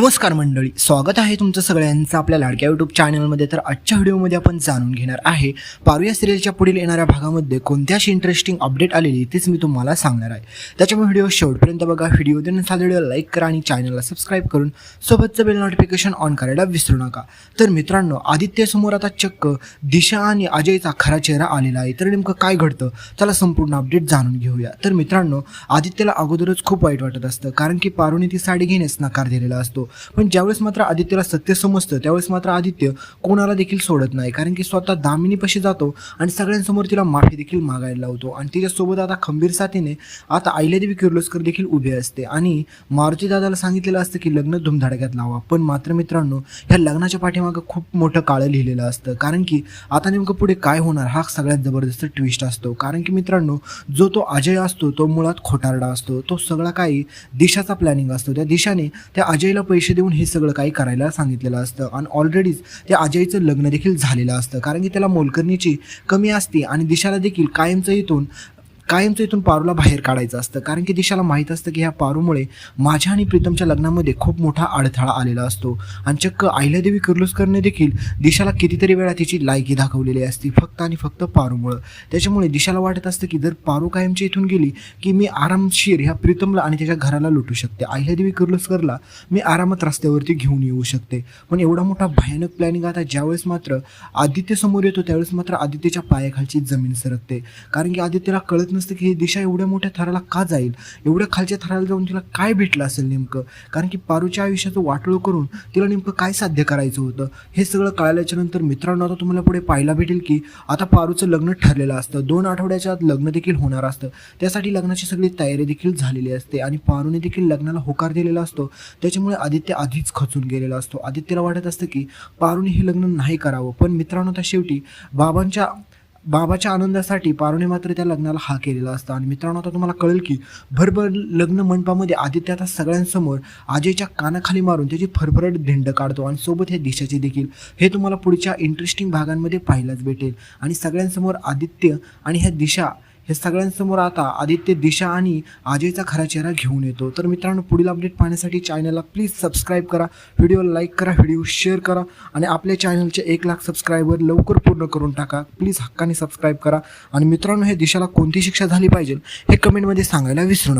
नमस्कार मंडळी स्वागत आहे तुमचं सगळ्यांचं आपल्या लाडक्या यूट्यूब चॅनलमध्ये तर आजच्या व्हिडिओमध्ये आपण जाणून घेणार आहे पारुया सिरियलच्या पुढील येणाऱ्या भागामध्ये कोणत्याशी इंटरेस्टिंग अपडेट आलेली तेच मी तुम्हाला सांगणार आहे. त्याच्यामुळे व्हिडिओ शेवटपर्यंत बघा व्हिडिओ देऊन व्हिडिओ लाईक करा आणि चॅनलला सबस्क्राईब करून सोबतचं बेल नोटिफिकेशन ऑन करायला विसरू नका. तर मित्रांनो आदित्यसमोर आता चक्क दिशा आणि अजयचा खरा चेहरा आलेला आहे. तर नेमकं काय घडतं त्याला संपूर्ण अपडेट जाणून घेऊया. तर मित्रांनो आदित्यला अगोदरच खूप वाईट वाटत असतं कारण की पारूने ती साडी घेण्यास नकार दिलेला असतो. पण ज्यावेळेस मात्र आदित्यला सत्य समजतं त्यावेळेस मात्र आदित्य कोणाला देखील सोडत नाही. कारण की स्वतः दामिनीपाशी जातो आणि सगळ्यांसमोर तिला माफी देखील मागायला लावतो. आणि तिच्यासोबत आता खंबीर साथीने आता अहिल्यादेवी किर्लोस्कर देखील उभे असते. आणि मारुती दादाला सांगितलेलं असतं की लग्न धुमधडक्यात लावा. पण मात्र मित्रांनो ह्या लग्नाच्या पाठीमागं खूप मोठं काळं लिहिलेलं असतं. कारण की आता नेमकं पुढे काय होणार हा सगळ्यात जबरदस्त ट्विस्ट असतो. कारण की मित्रांनो जो तो अजय असतो तो मुळात खोटारडा असतो. तो सगळा काही दिशाचा प्लॅनिंग असतो. त्या दिशाने त्या अजयला पैसे देऊन हे सगळं काही करायला सांगितलेलं असतं. आणि ऑलरेडीच त्या अजयचं लग्न देखील झालेलं असतं. कारण की त्याला मोलकरणीची कमी असते आणि दिशाला देखील कायमचं इथून कायमचं इथून पारूला बाहेर काढायचं असतं. कारण की दिशाला माहीत असतं की ह्या पारूमुळे माझ्या आणि प्रीतमच्या लग्नामध्ये खूप मोठा अडथळा आलेला असतो. आणि चक्क अहिल्यादेवी किर्लोस्करने देखील दिशाला कितीतरी वेळा तिची लायकी दाखवलेली असते फक्त आणि फक्त पारूमुळं. त्याच्यामुळे दिशाला वाटत असतं की जर पारू कायमची इथून गेली की मी आरामशीर ह्या प्रीतमला आणि त्याच्या घराला लुटू शकते. अहिल्यादेवी किर्लोस्करला मी आरामात रस्त्यावरती घेऊन येऊ शकते. पण एवढा मोठा भयानक प्लॅनिंग आता ज्यावेळेस मात्र आदित्य समोर येतो त्यावेळेस मात्र आदित्यच्या पायाखालची जमीन सरकते. कारण की आदित्यला कळत नसतं की ही दिशा एवढ्या मोठ्या थराला का जाईल? एवढ्या खालच्या थराला जाऊन तिला काय भेटलं असेल नेमकं? कारण की पारूच्या आयुष्याचं वाटोळ करून तिला नेमकं काय साध्य करायचं होतं? हे सगळं कळल्याच्यानंतर मित्रांनो आता तुम्हाला पुढे पाहायला भेटेल की आता पारूचं लग्न ठरलेलं असतं. दोन आठवड्याच्या आत लग्न देखील होणार असतं. त्यासाठी लग्नाची सगळी तयारी देखील झालेली असते आणि पारूने देखील लग्नाला होकार दिलेला असतो. त्याच्यामुळे आदित्य आधीच खचून गेलेला असतो. आदित्यला वाटत असतं की पारूने हे लग्न नाही करावं. पण मित्रांनो त्या शेवटी बाबांच्या बाबाच्या आनंदासाठी पारुने मात्र त्या लग्नाला हा केलेला असता. आणि मित्रांनो आता तुम्हाला कळेल की भरभर लग्न मंडपामध्ये आदित्य आता सगळ्यांसमोर अजयच्या कानाखाली मारून त्याची फरफरट धिंड काढतो आणि सोबत हे दिशाचे देखील. हे तुम्हाला पुढच्या इंटरेस्टिंग भागांमध्ये पाहायलाच भेटेल. आणि सगळ्यांसमोर आदित्य आणि ह्या दिशा हे सगळ्यांसमोर आता आदित्य दिशा आणि अजयचा खरा चेहरा घेऊन येतो. तर मित्रांनो पुढील अपडेट पाहण्यासाठी चॅनलला प्लीज सबस्क्राईब करा व्हिडिओला लाईक करा व्हिडिओ शेअर करा आणि आपल्या चॅनलचे एक लाख सबस्क्रायबर लवकर पूर्ण करून टाका. प्लीज हक्काने सबस्क्राईब करा. आणि मित्रांनो हे दिशाला कोणती शिक्षा झाली पाहिजे हे कमेंटमध्ये सांगायला विसरू नका.